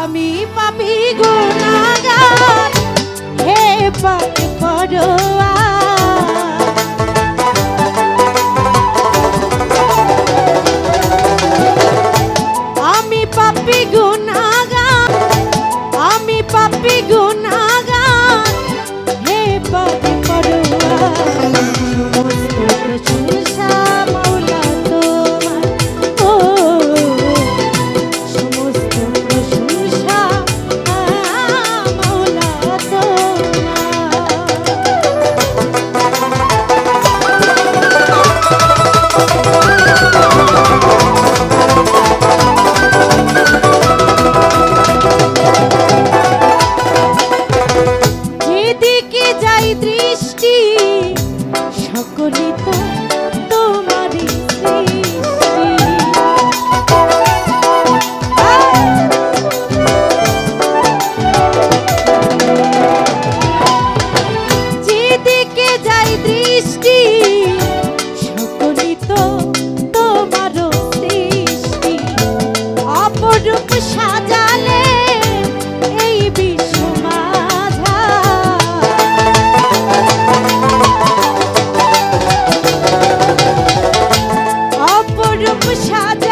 আমি পাপি গুনাহগার হে পাপি করোয়া verdade.